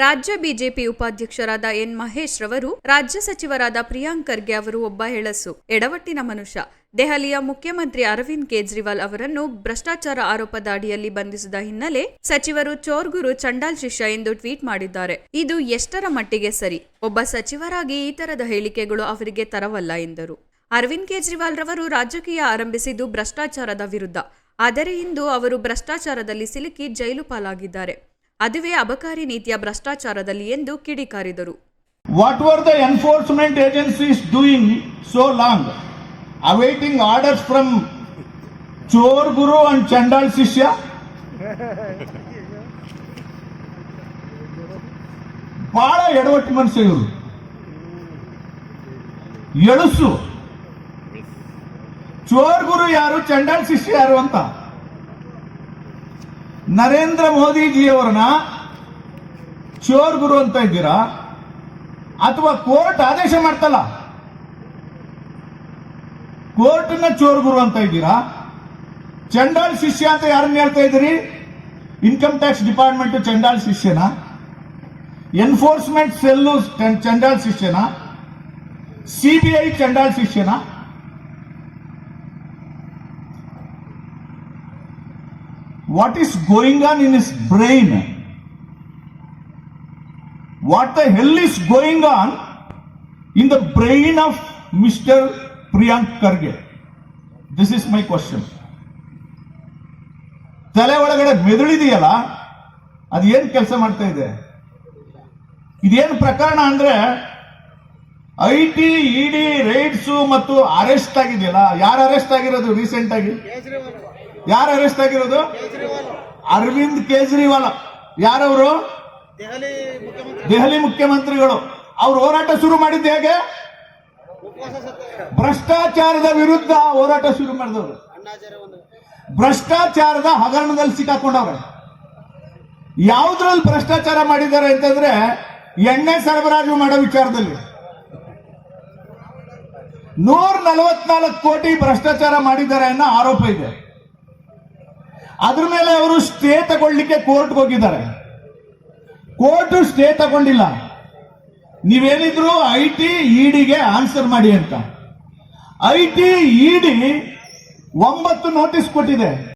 ರಾಜ್ಯ ಬಿಜೆಪಿ ಉಪಾಧ್ಯಕ್ಷರಾದ ಎನ್ ಮಹೇಶ್ ರವರು, ರಾಜ್ಯ ಸಚಿವರಾದ ಪ್ರಿಯಾಂಕ್ ಖರ್ಗೆ ಅವರು ಒಬ್ಬ ಹೆಳಸು. ಎಡವಟ್ಟಿನ ಮನುಷ್ಯ. ದೆಹಲಿಯ ಮುಖ್ಯಮಂತ್ರಿ ಅರವಿಂದ್ ಕೇಜ್ರಿವಾಲ್ ಅವರನ್ನು ಭ್ರಷ್ಟಾಚಾರ ಆರೋಪದ ಅಡಿಯಲ್ಲಿ ಬಂಧಿಸಿದ ಹಿನ್ನೆಲೆ ಸಚಿವರು ಚೋರ್ಗುರು ಚಂಡಾಲ್ ಶಿಷ್ಯ ಎಂದು ಟ್ವೀಟ್ ಮಾಡಿದ್ದಾರೆ. ಇದು ಎಷ್ಟರ ಮಟ್ಟಿಗೆ ಸರಿ? ಒಬ್ಬ ಸಚಿವರಾಗಿ ಈ ತರದ ಹೇಳಿಕೆಗಳು ಅವರಿಗೆ ತರವಲ್ಲ ಎಂದರು. ಅರವಿಂದ್ ಕೇಜ್ರಿವಾಲ್ ರವರು ರಾಜಕೀಯ ಆರಂಭಿಸಿದ್ದು ಭ್ರಷ್ಟಾಚಾರದ ವಿರುದ್ಧ. ಆದರೆ ಇಂದು ಅವರು ಭ್ರಷ್ಟಾಚಾರದಲ್ಲಿ ಸಿಲುಕಿ ಜೈಲು ಪಾಲಾಗಿದ್ದಾರೆ. ಅದುವೇ ಅಬಕಾರಿ ನೀತಿಯ ಭ್ರಷ್ಟಾಚಾರದಲ್ಲಿ ಎಂದು ಕಿಡಿಕಾರಿದರು. What were the enforcement agencies doing so long awaiting orders from chor guru and chandal shishya ಬಹಳ ಎಡವಟ್ಟು ಮನುಷ್ಯ ಎಳುಸು ಚೋರ್ ಗುರು ಯಾರು ಚಂಡಾಲ್ ಶಿಷ್ಯ ಯಾರು ಅಂತ? ನರೇಂದ್ರ ಮೋದಿಜಿಯವರನ್ನ ಚೋರ್ ಗುರು ಅಂತ ಇದ್ದೀರಾ? ಅಥವಾ ಕೋರ್ಟ್ ಆದೇಶ ಮಾಡ್ತಲ್ಲ? ಕೋರ್ಟ್ನ ಚೋರ್ ಗುರು ಅಂತ ಇದ್ದೀರಾ? ಚಂಡಾಲ್ ಶಿಷ್ಯ ಅಂತ ಯಾರನ್ನ ಹೇಳ್ತಾ ಇದ್ದೀರಿ? ಇನ್ಕಮ್ ಟ್ಯಾಕ್ಸ್ ಡಿಪಾರ್ಟ್ಮೆಂಟ್ ಚಂಡಾಲ್ ಶಿಷ್ಯನ? ಎನ್ಫೋರ್ಸ್ಮೆಂಟ್ ಸೆಲ್ಲು ಚಂಡಾಲ್ ಶಿಷ್ಯನ? ಸಿಬಿಐ ಚಂಡಾಲ್ ಶಿಷ್ಯನ? What is going on in his brain what the hell is going on in the brain of Mr. Priyank Karge? This is my question. ತಲೆ ಒಳಗಡೆ ಮೆದುಳಿದೆಯಲ್ಲ ಅದು ಏನು ಕೆಲಸ ಮಾಡ್ತಾ ಇದೆ ಇದೇನು ಪ್ರಕರಣ ಅಂದ್ರೆ, ಐ ಟಿ ಇಡಿ ರೈಡ್ಸು ಮತ್ತು ಅರೆಸ್ಟ್ ಆಗಿದೆಯಲ್ಲ, ಯಾರು ಅರೆಸ್ಟ್ ಆಗಿರೋದು ರೀಸೆಂಟ್ ಯಾರು ಅರೆಸ್ಟ್ ಆಗಿರೋದು? ಅರವಿಂದ್ ಕೇಜ್ರಿವಾಲ್. ಯಾರವರು? ದೆಹಲಿ ಮುಖ್ಯಮಂತ್ರಿ ದೆಹಲಿ ಮುಖ್ಯಮಂತ್ರಿಗಳು. ಅವ್ರು ಹೋರಾಟ ಶುರು ಮಾಡಿದ್ದು ಹೇಗೆ? ಭ್ರಷ್ಟಾಚಾರದ ವಿರುದ್ಧ ಹೋರಾಟ ಶುರು ಮಾಡಿದವರು. ಭ್ರಷ್ಟಾಚಾರದ ಹಗರಣದಲ್ಲಿ ಸಿಕ್ಕಾಕೊಂಡವ್ರೆ. ಯಾವ್ದ್ರಲ್ಲಿ ಭ್ರಷ್ಟಾಚಾರ ಮಾಡಿದ್ದಾರೆ ಅಂತಂದ್ರೆ ಎಣ್ಣೆ ಸರಬರಾಜು ಮಾಡೋ ವಿಚಾರದಲ್ಲಿ. ನೂರ ನಲವತ್ನಾಲ್ಕು ಕೋಟಿ ಭ್ರಷ್ಟಾಚಾರ ಮಾಡಿದ್ದಾರೆ ಅನ್ನೋ ಆರೋಪ ಇದೆ. ಅದ್ರ ಮೇಲೆ ಅವರು ಸ್ಟೇ ತಗೊಳ್ಳಿಕ್ಕೆ ಕೋರ್ಟ್ಗೆ ಹೋಗಿದ್ದಾರೆ. ಕೋರ್ಟ್ ಸ್ಟೇ ತಗೊಂಡಿಲ್ಲ. ನೀವೇನಿದ್ರು ಐ ಟಿ ಇಡಿಗೆ ಆನ್ಸರ್ ಮಾಡಿ ಅಂತ. ಐ ಟಿ ಇಡಿ ಒಂಬತ್ತು ನೋಟಿಸ್ ಕೊಟ್ಟಿದೆ.